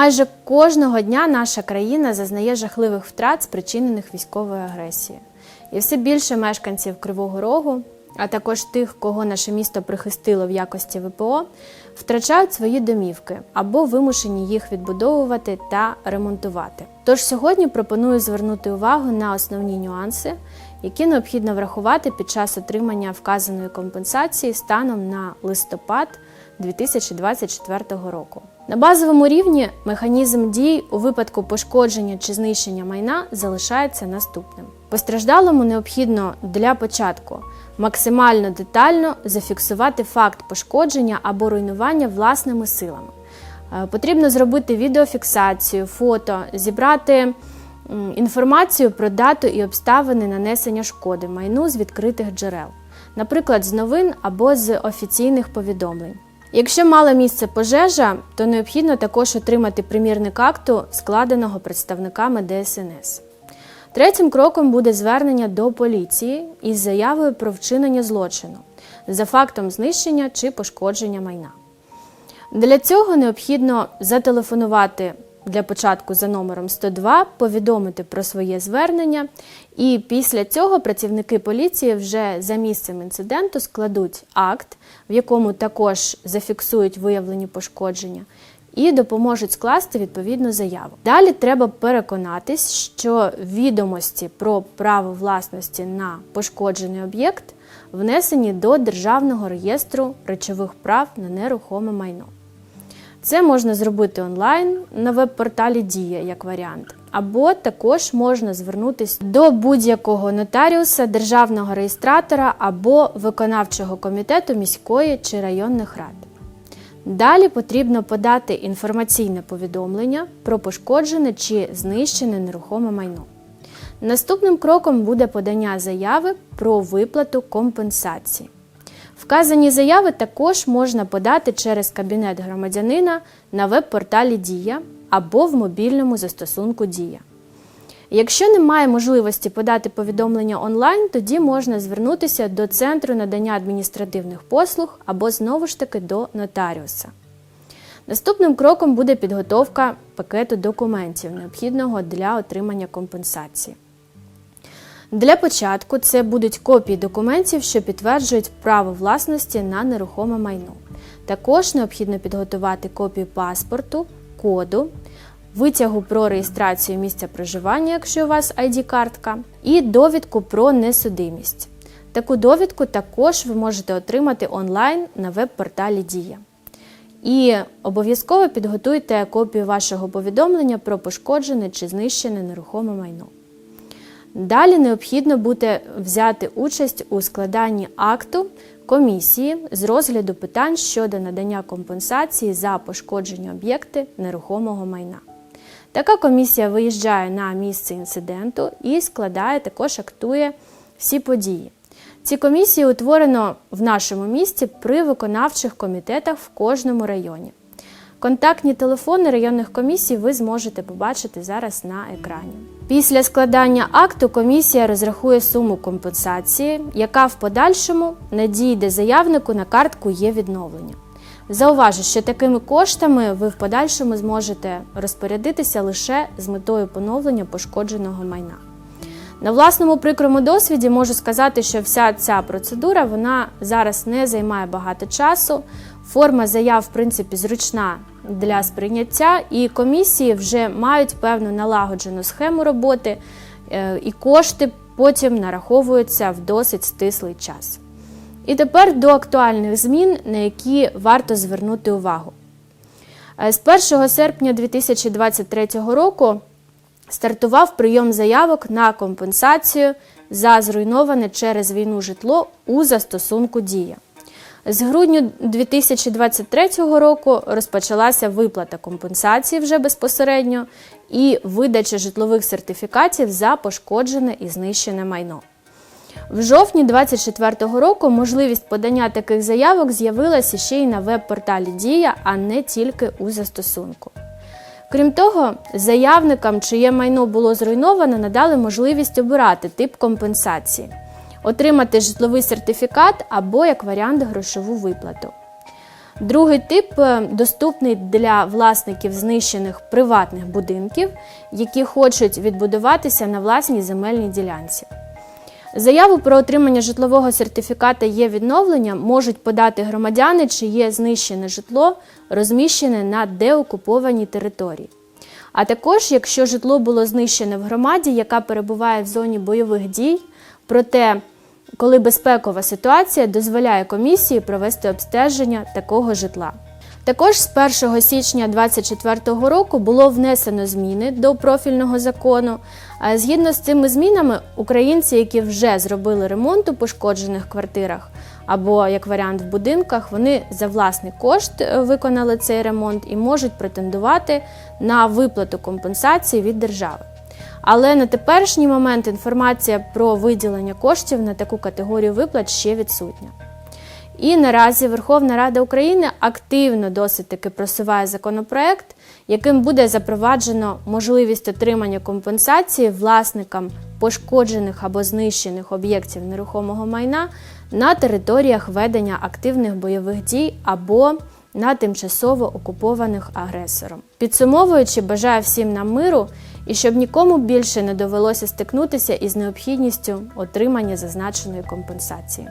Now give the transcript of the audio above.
Майже кожного дня наша країна зазнає жахливих втрат, спричинених військовою агресією. І все більше мешканців Кривого Рогу, а також тих, кого наше місто прихистило в якості ВПО, втрачають свої домівки або вимушені їх відбудовувати та ремонтувати. Тож сьогодні пропоную звернути увагу на основні нюанси, які необхідно врахувати під час отримання вказаної компенсації станом на листопад 2024 року. На базовому рівні механізм дій у випадку пошкодження чи знищення майна залишається наступним. Постраждалому необхідно для початку максимально детально зафіксувати факт пошкодження або руйнування власними силами. Е, Потрібно зробити відеофіксацію, фото, зібрати інформацію про дату і обставини нанесення шкоди майну з відкритих джерел, наприклад, з новин або з офіційних повідомлень. Якщо мала місце пожежа, то необхідно також отримати примірник акту, складеного представниками ДСНС. Третім кроком буде звернення до поліції із заявою про вчинення злочину за фактом знищення чи пошкодження майна. Для цього необхідно зателефонувати для початку за номером 102, повідомити про своє звернення, і після цього працівники поліції вже за місцем інциденту складуть акт, в якому також зафіксують виявлені пошкодження. І допоможуть скласти відповідну заяву. Далі треба переконатись, що відомості про право власності на пошкоджений об'єкт внесені до Державного реєстру речових прав на нерухоме майно. Це можна зробити онлайн на веб-порталі Дія як варіант, або також можна звернутися до будь-якого нотаріуса, державного реєстратора або виконавчого комітету міської чи районних рад. Далі потрібно подати інформаційне повідомлення про пошкоджене чи знищене нерухоме майно. Наступним кроком буде подання заяви про виплату компенсації. Вказані заяви також можна подати через кабінет громадянина на веб-порталі Дія або в мобільному застосунку Дія. Якщо немає можливості подати повідомлення онлайн, тоді можна звернутися до Центру надання адміністративних послуг або знову ж таки до нотаріуса. Наступним кроком буде підготовка пакету документів, необхідного для отримання компенсації. Для початку це будуть копії документів, що підтверджують право власності на нерухоме майно. Також необхідно підготувати копію паспорту, коду, витягу про реєстрацію місця проживання, якщо у вас ID-картка, і довідку про несудимість. Таку довідку також ви можете отримати онлайн на веб-порталі Дія. І обов'язково підготуйте копію вашого повідомлення про пошкоджене чи знищене нерухоме майно. Далі необхідно буде взяти участь у складанні акту комісії з розгляду питань щодо надання компенсації за пошкоджені об'єкти нерухомого майна. Така комісія виїжджає на місце інциденту і складає, також актує всі події. Ці комісії утворено в нашому місті при виконавчих комітетах в кожному районі. Контактні телефони районних комісій ви зможете побачити зараз на екрані. Після складання акту комісія розрахує суму компенсації, яка в подальшому надійде заявнику на картку є відновлення. Зауважу, що такими коштами ви в подальшому зможете розпорядитися лише з метою поновлення пошкодженого майна. На власному прикрому досвіді можу сказати, що вся ця процедура вона зараз не займає багато часу. Форма заяв, в принципі, зручна для сприйняття, і комісії вже мають певну налагоджену схему роботи, е, і кошти потім нараховуються в досить стислий час. І тепер до актуальних змін, на які варто звернути увагу. Е, З 1 серпня 2023 року стартував прийом заявок на компенсацію за зруйноване через війну житло у застосунку Дія. З грудня 2023 року розпочалася виплата компенсації вже безпосередньо і видача житлових сертифікатів за пошкоджене і знищене майно. В жовтні 2024 року можливість подання таких заявок з'явилася ще й на веб-порталі Дія, а не тільки у застосунку. Крім того, заявникам, чиє майно було зруйновано, надали можливість обирати тип компенсації, отримати житловий сертифікат або як варіант грошову виплату. Другий тип е, доступний для власників знищених приватних будинків, які хочуть відбудуватися на власній земельній ділянці. Заяву про отримання житлового сертифіката є відновлення можуть подати громадяни, чиє знищене житло розміщене на деокупованій території. А також, якщо житло було знищене в громаді, яка перебуває в зоні бойових дій, проте коли безпекова ситуація дозволяє комісії провести обстеження такого житла. Також з 1 січня 2024 року було внесено зміни до профільного закону. Згідно з цими змінами, українці, які вже зробили ремонт у пошкоджених квартирах або як варіант в будинках, вони за власний кошт е, виконали цей ремонт і можуть претендувати на виплату компенсації від держави. Але на теперішній момент інформація про виділення коштів на таку категорію виплат ще відсутня. І наразі Верховна Рада України активно досить таки просуває законопроект, яким буде запроваджено можливість отримання компенсації власникам пошкоджених або знищених об'єктів нерухомого майна на територіях ведення активних бойових дій або на тимчасово окупованих агресором. Підсумовуючи, бажаю всім нам миру і щоб нікому більше не довелося стикнутися із необхідністю отримання зазначеної компенсації.